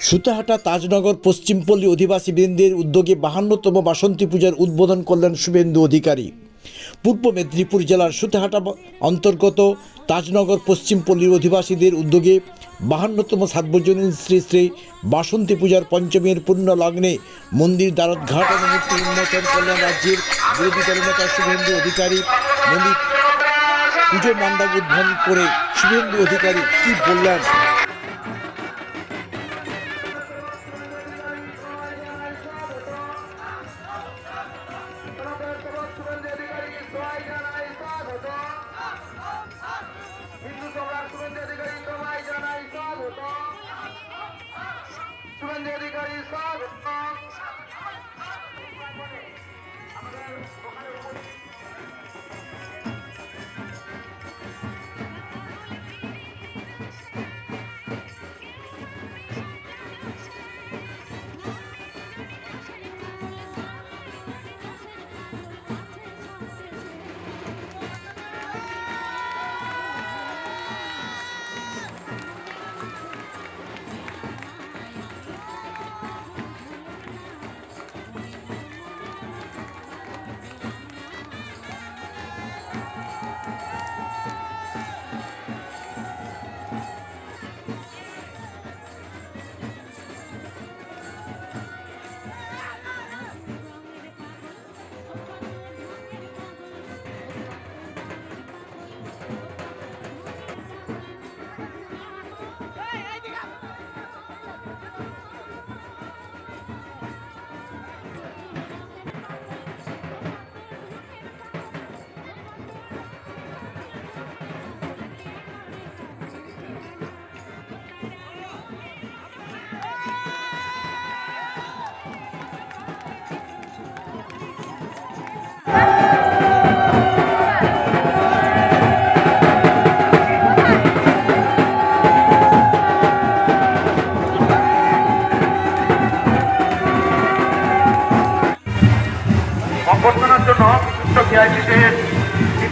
সুতাহাটা তাজনগর পশ্চিমপল্লী অধিবাসী বৃন্দের উদ্যোগে বাহান্নতম বাসন্তী পূজার উদ্বোধন করলেন শুভেন্দু অধিকারী। পূর্ব মেদিনীপুর জেলার সুতাহাটা অন্তর্গত তাজনগর পশ্চিমপল্লীর অধিবাসীদের উদ্যোগে বাহান্নতম সার্বজনীন শ্রী শ্রী বাসন্তী পূজার পঞ্চমীর পূর্ণ লগ্নে মন্দির দ্বারত ঘাট ও মূর্তি উন্মোচন করলেন রাজ্যের বিরোধী দলনেতা শুভেন্দু অধিকারী। মন্দির পুজো মণ্ডপ উদ্বোধন করে শুভেন্দু অধিকারী কি বললেন?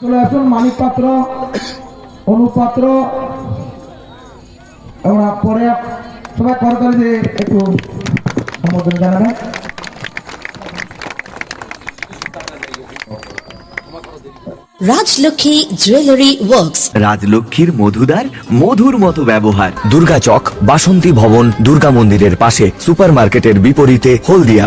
চলে আসুন মানিক পাত্র অনুপাত্র এবং পরে সবাই করতালি দিয়ে একটু সম্বোধন জানাবেন রাজলক্ষ্মী জুয়েলারি ওয়ার্কস। রাজলক্ষ্মীর মধুদার মধুর মতো ব্যবহার। দুর্গা চক বাসন্তী ভবন দুর্গা মন্দিরের পাশে সুপারমার্কেটের বিপরীতে হলদিয়া।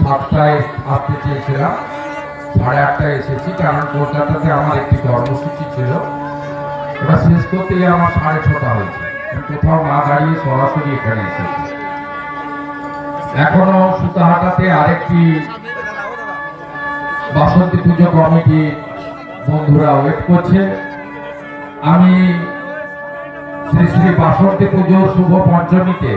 সাতটায় সাড়ে আটটায় এসেছি, কারণ আমার একটি কর্মসূচি ছিল। ওটা শেষ করতে আমার সাড়ে ছটা হয়েছে। সরাসরি এখানে এসেছি। এখনও সুতাহাটাতে আরেকটি বাসন্তী পুজো কমিটি বন্ধুরা ওয়েট করছে। আমি শ্রী শ্রী বাসন্তী পুজোর শুভ পঞ্চমীতে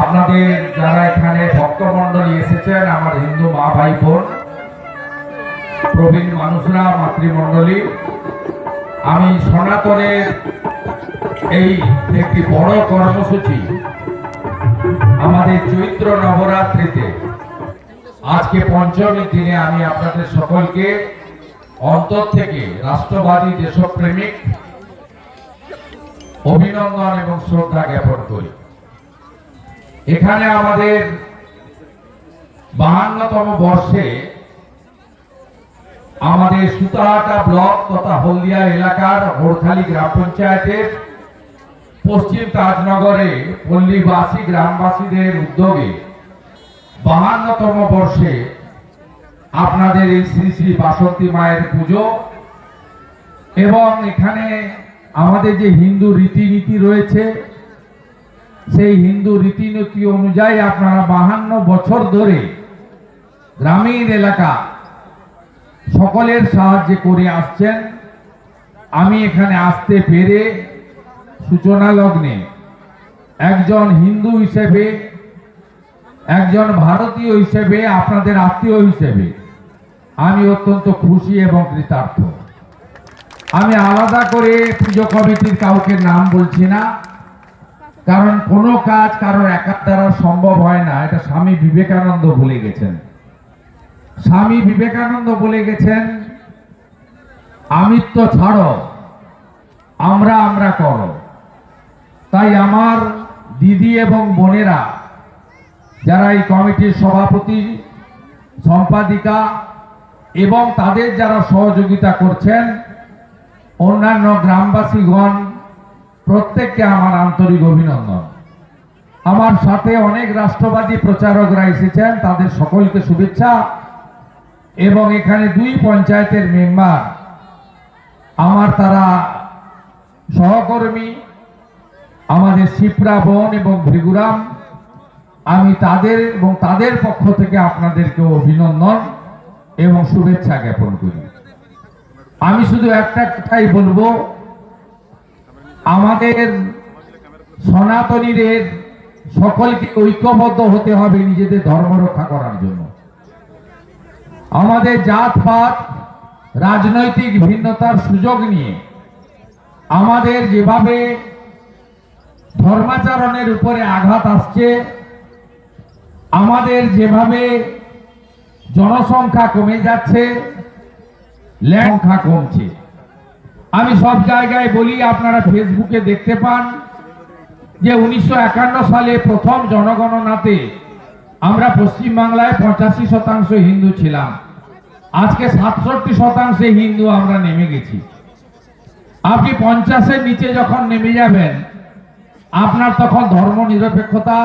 আপনাদের যারা এখানে ভক্তমণ্ডলী এসেছেন, আমার হিন্দু মা ভাই বোন প্রবীণ মানুষরা, মাতৃমণ্ডলী, আমি সনাতনের এই একটি বড় কর্মসূচি আমাদের চৈত্র নবরাত্রিতে। আজকে পঞ্চমী দিনে আমি আপনাদের সকলকে অন্তর থেকে রাষ্ট্রবাদী দেশপ্রেমিক অভিনন্দন এবং শ্রদ্ধা জ্ঞাপন করি। এখানে আমাদের বাহান্নতম বর্ষে আমাদের সুতাহাটা ব্লক তথা হলদিয়া এলাকার হোরখালী গ্রাম পঞ্চায়েতের পশ্চিম তাজনগরে পল্লীবাসী গ্রামবাসীদের উদ্যোগে বাহান্নতম বর্ষে আপনাদের এই শ্রী শ্রী বাসন্তী মায়ের পুজো এবং এখানে আমাদের যে হিন্দু রীতিনীতি রয়েছে, সেই হিন্দু রীতিনীতি অনুযায়ী আপনারা বাহান্ন বছর ধরে গ্রামীণ এলাকা সকলের সাহায্যে করে আসছেন। আমি এখানে আসতে পেরে সূচনা লগ্নে একজন হিন্দু হিসেবে, একজন ভারতীয় হিসেবে, আপনাদের আত্মীয় হিসেবে আমি অত্যন্ত খুশি এবং কৃতার্থ। আমি আলাদা করে পুজো কমিটির কাউকে নাম বলছি না, কারণ কোনো কাজ কারোর একার দ্বারা সম্ভব হয় না, এটা স্বামী বিবেকানন্দ বলে গেছেন। স্বামী বিবেকানন্দ বলে গেছেন, আমিত্ব ছাড়ো, আমরা আমরা করো। তাই আমার দিদি এবং বোনেরা, যারা এই কমিটির সভাপতি, সম্পাদিকা এবং তাদের যারা সহযোগিতা করছেন, অন্যান্য গ্রামবাসীগণ, প্রত্যেককে আমার আন্তরিক অভিনন্দন। আমার সাথে অনেক রাষ্ট্রবাদী প্রচারকরা এসেছেন, তাদের সকলকে শুভেচ্ছা। এবং এখানে দুই পঞ্চায়েতের মেম্বার, আমার তারা সহকর্মী, আমাদের শিপ্রা বোন এবং ভৃগুরাম, আমি তাদের এবং তাদের পক্ষ থেকে আপনাদেরকে অভিনন্দন। এবং শুভেচ্ছা জ্ঞাপন করি। আমি শুধু একটা কথাই বলব, আমাদের সনাতনীদের সকলকে ঐক্যবদ্ধ হতে হবে নিজেদের ধর্ম রক্ষা করার জন্য। আমাদের জাতপাত, রাজনৈতিক ভিন্নতার সুযোগ নিয়ে আমাদের যেভাবে ধর্মাচরণের উপরে আঘাত আসছে, আমাদের যেভাবে জনসংখ্যা কমে যাচ্ছে সংখ্যা কমছে। আমি সব জায়গায় বলি, আপনারা ফেসবুকে দেখতে পান যে উনিশশো একান্ন সালে প্রথম জনগণনাতে আমরা পশ্চিমবাংলায় পঁচাশি শতাংশ হিন্দু ছিলাম। আজকে সাতষট্টি শতাংশে হিন্দু আমরা নেমে গেছি। আপনি পঞ্চাশের নিচে যখন নেমে যাবেন, আপনার তখন ধর্ম নিরপেক্ষতা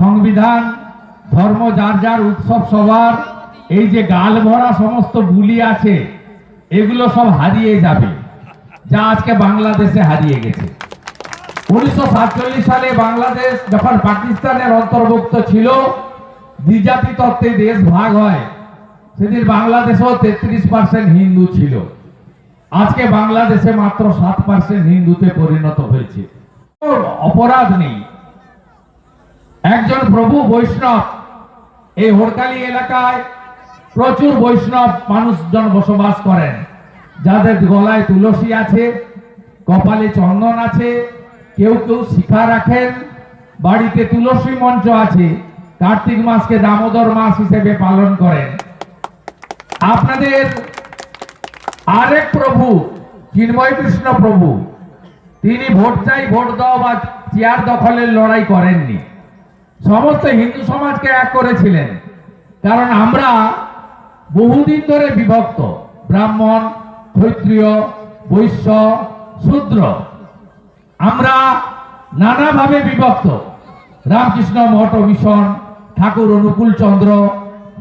সংবিধান, ধর্ম যার যার উৎসব সবার এই যে গাল ভরা সমস্ত বুলি আছে, এগুলো সব হারিয়ে যাবে। যা আজকে বাংলাদেশে হারিয়ে গেছে। উনিশশো সাতচল্লিশ সালে বাংলাদেশ, যখন পাকিস্তানের অন্তর্ভুক্ত ছিল, দ্বিজাতি তত্ত্বে দেশ ভাগ হয়। সেদিন বাংলাদেশেও তেত্রিশ পার্সেন্ট হিন্দু ছিল। আজকে বাংলাদেশে মাত্র সাত পার্সেন্ট হিন্দুতে পরিণত হয়েছে। অপরাধ নেই। একজন প্রভু বৈষ্ণব এই হরকালি এলাকায় প্রচুর বৈষ্ণব মানুষজন বসবাস করেন। যাদের গলায় তুলসী আছে, কপালে চন্দন আছে, কেউ কেউ শিখা রাখেন, বাড়িতে তুলসী মঞ্চ আছে, কার্তিক মাসকে দামোদর মাস হিসেবে পালন করেন। আপনাদের আরেক প্রভু, চিন্ময় কৃষ্ণ প্রভু, তিনি ভোট চাই, ভোট দাও বা চেয়ার দখলের লড়াই করেননি। সমস্ত হিন্দু সমাজকে এক করেছিলেন। কারণ আমরা বহুদিন ধরে বিভক্ত। ব্রাহ্মণ, ক্ষত্রিয়, বৈশ্য, শূদ্র। আমরা নানাভাবে বিভক্ত। রামকৃষ্ণ মঠ মিশন, ঠাকুর অনুকূল চন্দ্র,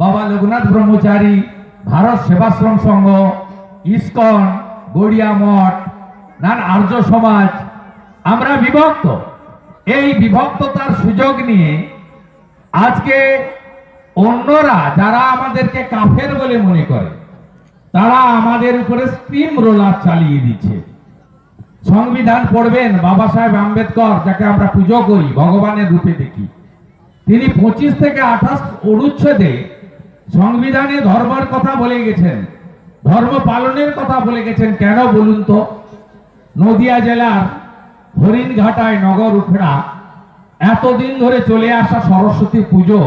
বাবা লোকনাথ ব্রহ্মচারী, ভারত সেবাশ্রম সংঘ, ইস্কন, গড়িয়া মঠ, নান আর্য সমাজ, আমরা বিভক্ত। এই বিভক্ততার সুযোগ নিয়ে আজকে অন্যরা যারা আমাদেরকে কাফের বলে মনে করে, তারা আমাদের উপরে স্টিম রোলার চালিয়ে দিচ্ছে। সংবিধান পড়বেন বাবা সাহেব আম্বেদকর, যাকে আমরা পুজো করি, ভগবানের রূপে দেখি। তিনি পঁচিশ থেকে আঠাশ অনুচ্ছেদে সংবিধানে ধর্মের কথা বলে গেছেন, ধর্ম পালনের কথা বলে গেছেন। কেন বলুন তো? নদিয়া জেলার হরিণঘাটায় নগর উখড়া এতদিন ধরে চলে আসা সরস্বতী পুজো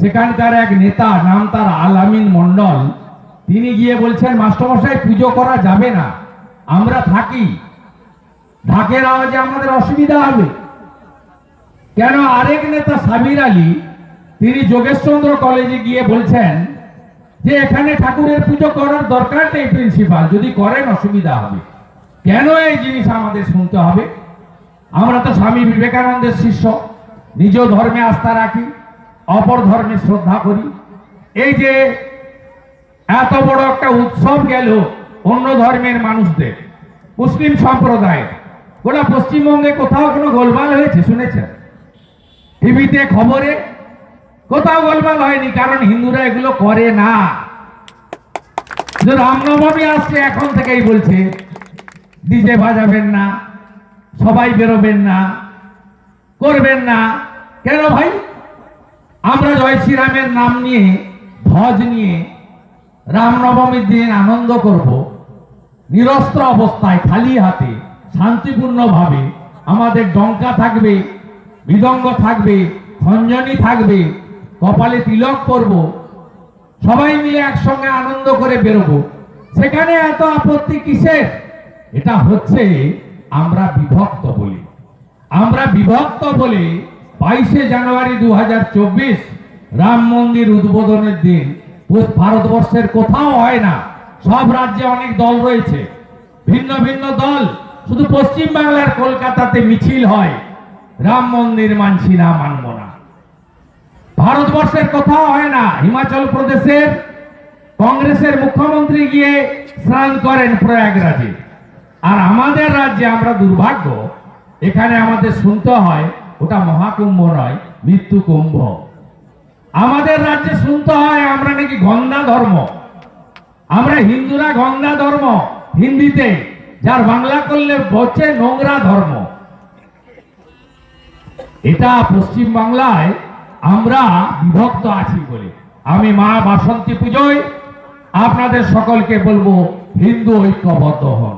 সেখানকার এক নেতা, নাম তার আলামিন মন্ডল। তিনি গিয়ে বলছেন, মাস্টারমশাই, পুজো করা যাবে না। আমরা থাকি। ঢাকের আওয়াজে আমাদের অসুবিধা হবে। কেন আরেক নেতা সাবির আলী, তিনি যোগেশচন্দ্র কলেজে গিয়ে বলছেন যে, এখানে ঠাকুরের পুজো করার দরকার নেই, প্রিন্সিপাল। যদি করেন, অসুবিধা হবে। কেন এই জিনিস আমাদের শুনতে হবে? আমরা তো স্বামী বিবেকানন্দের শিষ্য। নিজ ধর্মে আস্থা রাখি। অপর ধর্মে শ্রদ্ধা করি। এই যে এত বড় একটা উৎসব গেল অন্য ধর্মের মানুষদের, মুসলিম সম্প্রদায় গোটা পশ্চিমবঙ্গে কোথাও কোনো গোলমাল হয়েছে, শুনেছেন? টিভিতে খবরে কোথাও গোলমাল হয়নি, কারণ হিন্দুরা এগুলো করে না। রামনবমী আসছে, এখন থেকেই বলছে, ডিজে বাজাবেন না, সবাই বেরোবেন না, করবেন না। কেন ভাই? আমরা জয় শ্রীরামের নাম নিয়ে ধ্বজ নিয়ে রামনবমীর দিন আনন্দ করব। নিরস্ত্র অবস্থায় খালি হাতে, শান্তিপূর্ণভাবে আমাদের ডঙ্কা থাকবে, মৃদঙ্গ থাকবে, খঞ্জনি থাকবে, কপালে তিলক করব সবাই মিলে একসঙ্গে আনন্দ করে বেরোবো। সেখানে এত আপত্তি কিসের? এটা হচ্ছে আমরা বিভক্ত বলি। আমরা বিভক্ত বলে বাইশে জানুয়ারি দু হাজার চব্বিশ রাম মন্দির উদ্বোধনের দিন। ভারতবর্ষের কোথাও হয় না। সব রাজ্যে অনেক দল রয়েছে। ভিন্ন ভিন্ন দল। শুধু পশ্চিম বাংলার কলকাতাতে মিছিল হয়। রাম মন্দির মানছি না, মানব না। ভারতবর্ষের কোথাও হয় না। হিমাচল প্রদেশের কংগ্রেসের মুখ্যমন্ত্রী গিয়ে স্নান করেন প্রয়াগরাজে। আর আমাদের রাজ্যে আমরা দুর্ভাগ্য, এখানে আমাদের শুনতে হয় ওটা মহাকুম্ভ নয়, মৃত্যু কুম্ভ। আমাদের রাজ্যে শুনতে হয় আমরা নাকি গঙ্গা ধর্ম। আমরা হিন্দুরা গঙ্গা ধর্ম, হিন্দিতে, যার বাংলা করলে বলছে নোংরা ধর্ম। এটা পশ্চিম বাংলায় আমরা বিভক্ত আছি বলে। আমি মা বাসন্তী পুজোয় আপনাদের সকলকে বলব হিন্দু ঐক্যবদ্ধ হন।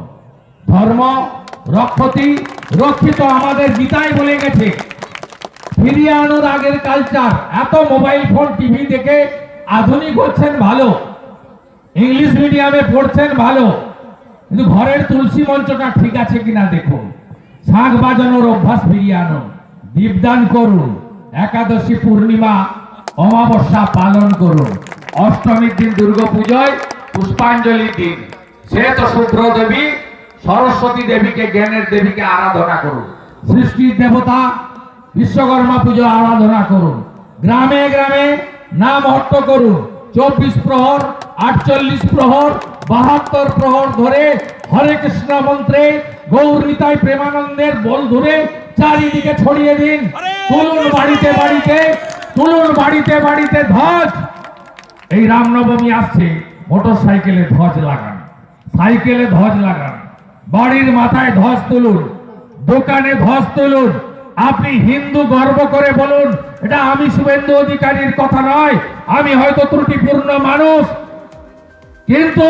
ধর্ম, রক্ষতি রক্ষিত আমাদের গীতায় বলে গেছে, ফিরিয়ে আনোর আগের কালচার এত মোবাইল ফোন টিভি দেখে আধুনিক হচ্ছেন ভালো ইংলিশ মিডিয়ামে পড়ছেন ভালো, কিন্তু ঘরের তুলসী মঞ্চটা ঠিক আছে কিনা দেখুন। শাঁখ বাজানোর অভ্যাস ফিরিয়ে আনুন, দীপদান করুন, একাদশী পূর্ণিমা, অমাবস্যা পালন করুন। অষ্টমীর দিন দুর্গাপূজায় পুষ্পাঞ্জলির দিন। সে তো শুভ্র দেবী সরস্বতী দেবীকে জ্ঞানের দেবীকে আরাধনা করুন। সৃষ্টির দেবতা বিশ্বকর্মা পুজো আরাধনা করুন। গ্রামে গ্রামে নাম হট্ট করুন। চব্বিশ প্রহর আটচল্লিশ প্রহর বাহাত্তর প্রহর ধরে হরে কৃষ্ণ মন্ত্রে গৌর নিতাই প্রেমানন্দের বল ধরে চারিদিকে ছড়িয়ে দিন। তুলুন বাড়িতে বাড়িতে তুলুন বাড়িতে বাড়িতে ধ্বজ। এই রামনবমী আসছে মোটর সাইকেলে ধ্বজ লাগান। সাইকেলে ধ্বজ লাগান। বাড়ির মাথায় ধস তুলুন, দোকানে ধস তুলুন, আপনি হিন্দু গর্ব করে বলুন, এটা আমি শুভেন্দু অধিকারীর কথা নয়, আমি হয়তো ত্রুটিপূর্ণ মানুষ। কিন্তু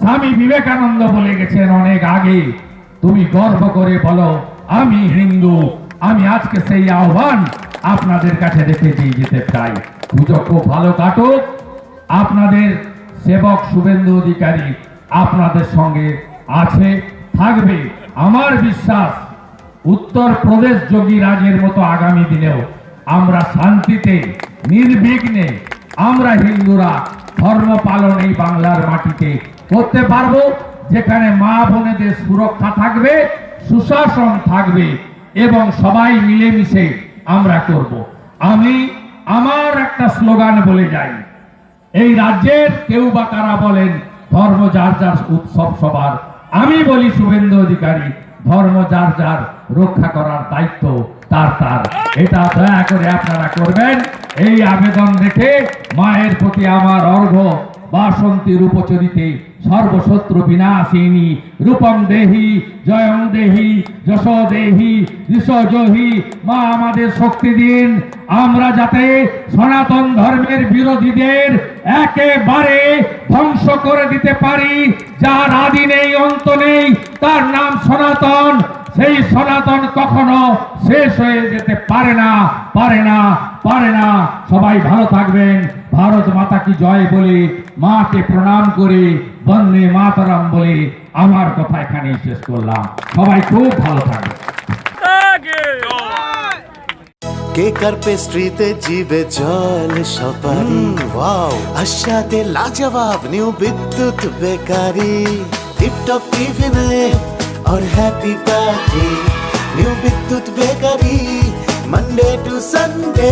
স্বামী বিবেকানন্দ বলে গেছেন অনেক আগে, তুমি গর্ব করে বলো, আমি হিন্দু, আমি আজকে সেই আহ্বান আপনাদের কাছে রেখে দিয়ে যেতে চাই। পুজো খুব ভালো কাটুক, আপনাদের সেবক শুভেন্দু অধিকারী আপনাদের সঙ্গে আছে। থাকবে। আমার বিশ্বাস, উত্তর প্রদেশ যোগী রাজের মতো আগামী দিনেও আমরা শান্তিতে, নির্বিঘ্নে আমরা হিন্দুরা ধর্ম পালন এই বাংলার মাটিতে করতে পারব, যেখানে মা বোনেদের সুরক্ষা থাকবে, সুশাসন থাকবে এবং সবাই মিলেমিশে আমরা করব। আমি আমার একটা স্লোগান বলে যাই, এই রাজ্যের কেউ বা কারা বলেন, ধর্ম যার যার উৎসব সবার আমি বলি শুভেন্দু অধিকারী, ধর্ম যার যার, রক্ষা করার দায়িত্ব তার তার। এটা দয়া করে আপনারা করবেন। এই আবেদন রেখে মায়ের প্রতি আমার অর্ঘ্য বাসন্তী রূপচরিতে সর্বশত্রু বিনাশিনী। রূপম দেহি, জয়ং দেহি, যশ দেহি ঋষজহি মা, আমাদের শক্তি দিন। আমরা যাতে সনাতন ধর্মের বিরোধীদের একেবারে ধ্বংস করে দিতে পারি। যার আদি নেই, অন্ত নেই, তার নাম সনাতন। সেই সনাতন কখনো শেষ হয়ে যেতে পারে না পারে না পারে না। সবাই ভালো থাকবেন। ভারত মাতা কি জয় বলে মাকে প্রণাম করে বন্দে মাতারাম বলে আমার কথা এখানে শেষ করলাম সবাই খুব ভালো থাকবে কেকার পেস্ট্রিতে জিবে জল সপারি ওয়াও আশাতে লাজবাব নিউ বিদ্যুৎ বেকারি টিপটপ টিফিনে और happy party new Bidyut bakery Monday to Sunday